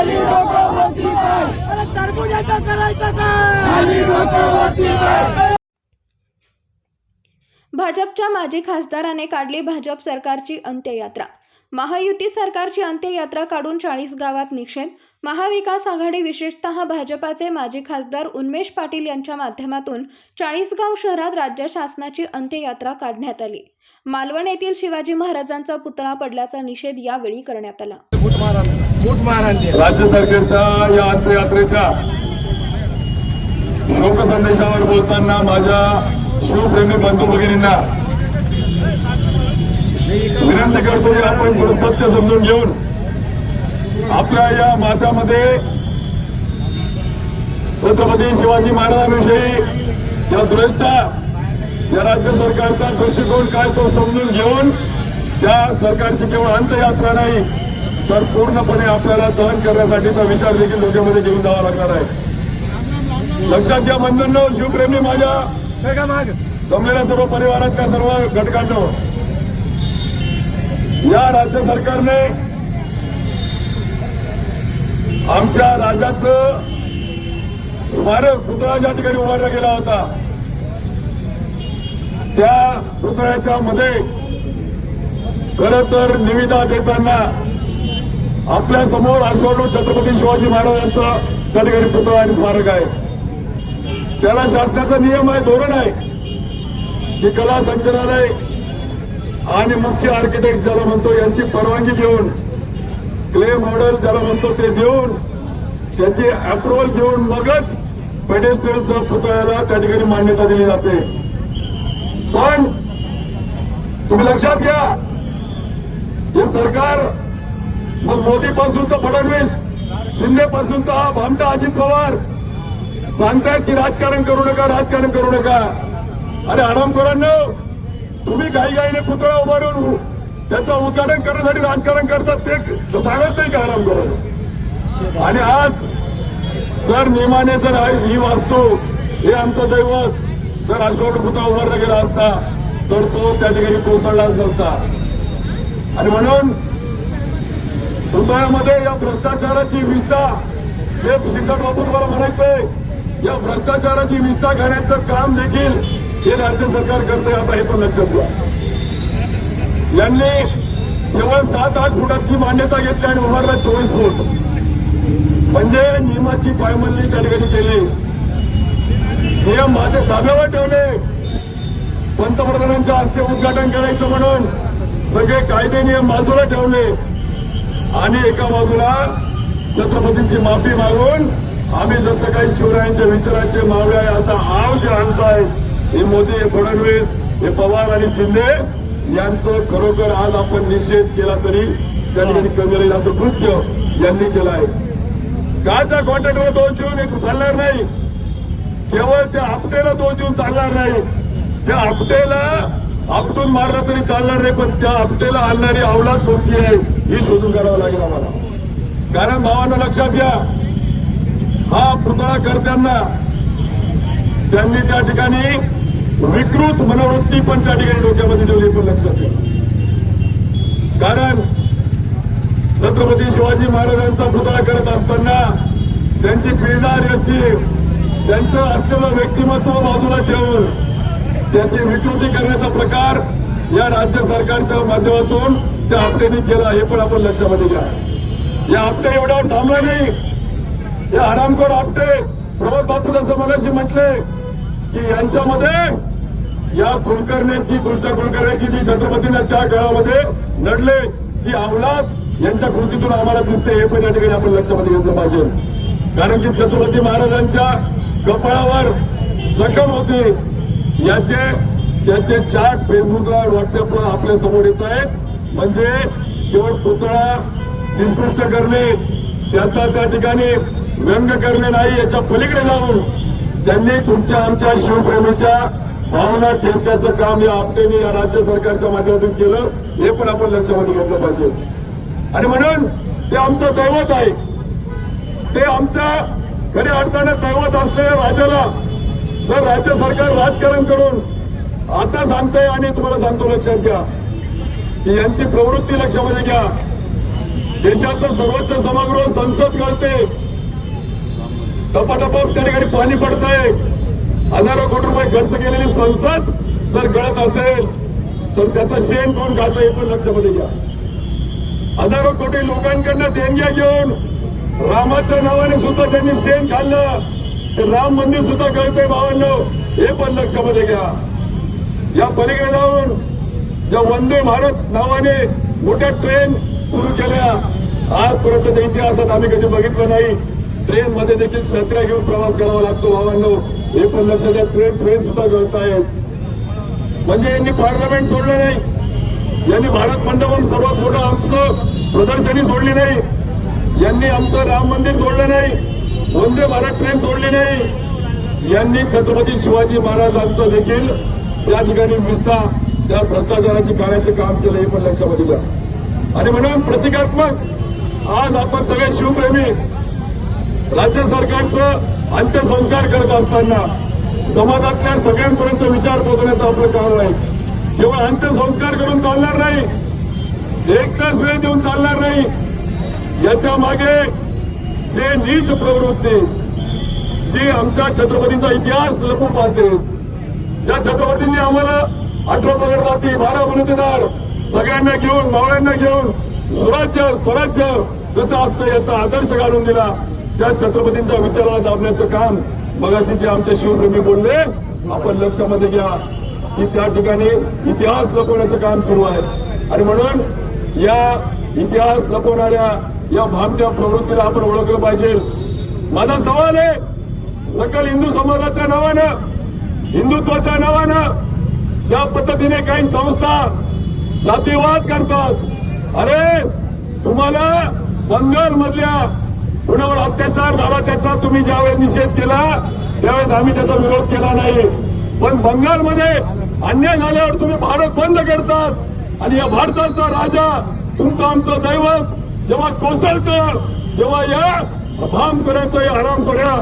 खाली डोकं वरती पाय अरे टरबुजाचं करायचं काय खाली डोकं वरती पाय भाजपच्या माजी खासदाराने काढली भाजप सरकारची अंत्ययात्रा. महायुती सरकारची अंत्ययात्रा काढून चाळीस गावात निषेध. महाविकास आघाडी विशेषतः भाजपाचे माजी खासदार उन्मेष पाटील यांच्या माध्यमातून चाळीसगाव शहरात राज्य शासनाची अंत्ययात्रा काढण्यात आली. मालवण येथील शिवाजी महाराजांचा पुतळा पडल्याचा निषेध यावेळी करण्यात आला. राज्य सरकारच्या या अंत्ययात्रेच्या शोक संदेशावर बोलताना माझ्या शिवप्रेमी बंधू भगिनींना विनंती करतो की आपण थोडं सत्य समजून घेऊन आपल्या या माथ्यामध्ये छत्रपती शिवाजी महाराजांविषयी या दृष्टा या राज्य सरकारचा दृष्टिकोन काय तो समजून घेऊन त्या सरकारची केवळ अंत्ययात्रा नाही तर पूर्णपणे आपल्याला सहन करण्यासाठीचा विचार देखील डोक्यामध्ये घेऊन जावा लागणार आहे. लक्षात घ्या बंधूंनो शिवप्रेमी माझ्या जमलेल्या सर्व परिवारातल्या सर्व घटकांनो. या राज्य सरकारने आमच्या राज्याचं स्मारक पुतळा ज्या ठिकाणी उभारला गेला होता त्या पुतळ्याच्या मध्ये खर तर निविदा देताना आपल्यासमोर अश्वारू छत्रपती शिवाजी महाराजांचा त्या ठिकाणी पुतळा आणि स्मारक आहे. त्याला शासनाचा नियम आहे धोरण आहे की कला संचालनालय आणि मुख्य आर्किटेक्ट ज्याला म्हणतो यांची परवानगी घेऊन क्ले मॉडेल ज्याला म्हणतो ते देऊन त्याची अप्रुव्हल घेऊन मगच पेडेस्ट्रियलसह पुतळ्याला त्या ठिकाणी मान्यता दिली जाते. पण तुम्ही लक्षात घ्या हे सरकार मग मोदी पासून तर फडणवीस शिंदे पासून तर भामटा अजित पवार. सांगतायत की राजकारण करू नका राजकारण करू नका. अरे आरामखोरांनो तुम्ही काही गाईने पुतळा उभारून त्याचं उद्घाटन करण्यासाठी राजकारण करतात ते सांगत नाही का आरामखोरांनो आणि आज जर नियमाने जर आहे- ही वाचतो हे आमचं दैवत जर अशोक पुतळा उभारला गेला असता तर तो त्या ठिकाणी कोसळलाच नसता. आणि म्हणून हृदयामध्ये या भ्रष्टाचाराची विस्ता हे शिक्षण बाबू तुम्हाला म्हणायचंय या भ्रष्टाचाराची विस्ता घेण्याचं काम देखील हे राज्य सरकार करतंय आता हे पण लक्षात घ्या यांनी केवळ सात आठ फुटाची मान्यता घेतली आणि उभारला चोवीस फूट. म्हणजे नियमाची पायमल्ली त्या ठिकाणी केली. नियम माझे ताब्यावर ठेवले. पंतप्रधानांच्या हस्ते उद्घाटन करायचं म्हणून सगळे कायदे नियम बाजूला ठेवले. आणि एका बाजूला छत्रपतींची माफी मागून आम्ही जसं काही शिवरायांच्या विचाराचे मावळे आहे असा आव जे आणताय हे मोदी हे फडणवीस हे पवार आणि शिंदे यांचं खरोखर आज आपण निषेध केला तरी त्यांनी कमी राहील असं कृत्य यांनी केलं आहे काय त्या कॉन्ट्रॅक्टवर दोष देऊन एक चालणार नाही? केवळ त्या आपटेला दोष देऊन चालणार नाही. त्या आपटेला आपटून मारलं तरी चालणार नाही पण त्या आपटेला आणणारी अवलाद कोणती आहे ही शोधून काढावं लागेल आम्हाला. कारण भावांना लक्षात घ्या हा पुतळा करताना त्यांनी त्या ठिकाणी विकृत मनोवृत्ती पण त्या ठिकाणी डोक्यामध्ये ठेवली पण लक्षात घ्या. कारण छत्रपती शिवाजी महाराजांचा पुतळा करत असताना त्यांची पिढार एसटी त्यांचं असलेलं व्यक्तिमत्व बाजूला ठेवून त्याची विकृती करण्याचा प्रकार या राज्य सरकारच्या माध्यमातून त्या आपटेने केला हे पण आपण लक्षामध्ये घ्या. या आपटे एवढ्यावर थांबला नाही. हे आरामखोर आपटे प्रमोद बापू जसं मगाशी म्हटले की यांच्यामध्ये या कुलकर्ण्याची कृष्णा कुलकर्ण्याची जी छत्रपतींना त्या काळामध्ये लढले ती अवलाद यांच्या कृतीतून आम्हाला दिसते हे पण या ठिकाणी आपण लक्षामध्ये घेतलं पाहिजे. कारण की छत्रपती महाराजांच्या कपाळावर जखम होती. याचे याचे चार्ट फेसबुकला व्हॉट्सअपला आपल्यासमोर येत आहेत. म्हणजे केवळ पुतळा निकृष्ट करणे त्याचा त्या ठिकाणी व्यंग करणे नाही याच्या पलीकडे जाऊन त्यांनी तुमच्या आमच्या शिवप्रेमीच्या भावना ठेवण्याचं काम या आपटेने या राज्य सरकारच्या माध्यमातून केलं. हे पण आपण लक्षामध्ये घेतलं पाहिजे. आणि म्हणून ते आमचं दैवत आहे. ते आमच्या खऱ्या अर्थाने दैवत असलेल्या राजाला जर राज्य सरकार राजकारण करून आता सांगतंय आणि तुम्हाला सांगतो लक्षात घ्या की यांची प्रवृत्ती लक्षामध्ये घ्या. देशाचं सर्वोच्च सभागृह संसद करते टपाटप त्या ठिकाणी पाणी पडतंय. हजारो कोटी रुपये खर्च केलेली संसद जर गळत असेल तर त्याचं शेण कोण खात हे पण लक्षामध्ये घ्या. हजारो कोटी लोकांकडनं देणग्या घेऊन रामाच्या नावाने सुद्धा त्यांनी शेण खाल्लं. ते राम मंदिर सुद्धा कळतंय भावांनो. हे पण लक्षामध्ये घ्या. या पलीकडे जाऊन ज्या वंदे भारत नावाने मोठ्या ट्रेन सुरू केल्या आजपर्यंत इतिहासात आम्ही कधी बघितलं नाही. ट्रेन मध्ये देखील सत्र्या घेऊन प्रवास करावा लागतो भावांनो. हे पण लक्षात घ्या ट्रेन ट्रेन सुद्धा करत आहेत म्हणजे यांनी पार्लमेंट सोडलं नाही. यांनी भारत मंडपम सर्वात मोठं आमचं प्रदर्शनी सोडली नाही. यांनी आमचं राम मंदिर सोडलं नाही. वंदे भारत ट्रेन सोडली नाही यांनी छत्रपती शिवाजी महाराजांचं देखील त्या ठिकाणी विस्ता त्या भ्रष्टाचाराची कार्याचे काम केलं हे पण लक्षामध्ये घ्या आणि म्हणून प्रतिकात्मक आज आपण सगळे शिवप्रेमी राज्य सरकारचं अंत्यसंस्कार करत असताना समाजातल्या सगळ्यांपर्यंत विचार पोहोचण्याचं आपलं कारण आहे. केवळ अंत्यसंस्कार करून चालणार नाही एकटाच वेळ देऊन चालणार नाही. याच्या मागे जे नीच प्रवृत्ती जी आमच्या छत्रपतींचा इतिहास लपू पाहते ज्या छत्रपतींनी आम्हाला अठरा पगड जाती बारा बनतेदार सगळ्यांना घेऊन मावळ्यांना घेऊन स्वराज्य स्वराज्य कसं असतं याचा आदर्श घालून दिला त्या छत्रपतींच्या विचाराला दाबण्याचं काम मगाशी जे आमचे शिवप्रेमी बोलले आपण लक्षामध्ये घ्या की त्या ठिकाणी इतिहास लपवण्याचं काम सुरू आहे. आणि म्हणून या इतिहास लपवणाऱ्या या भामट्या प्रवृत्तीला आपण ओळखलं पाहिजे. माझा सवाल आहे सकल हिंदू समाजाच्या नावानं हिंदुत्वाच्या नावानं ज्या पद्धतीने काही संस्था जातीवाद करतात अरे तुम्हाला बंगाल मधल्या कुणावर अत्याचार झाला त्याचा तुम्ही ज्यावेळेस निषेध केला त्यावेळेस आम्ही त्याचा विरोध केला नाही. पण बंगालमध्ये अन्याय झाल्यावर तुम्ही भारत बंद करतात. आणि या भारताचा राजा तुमचं आमचं दैवत जेव्हा कोसळतं तेव्हा या भाम करायचं आराम करा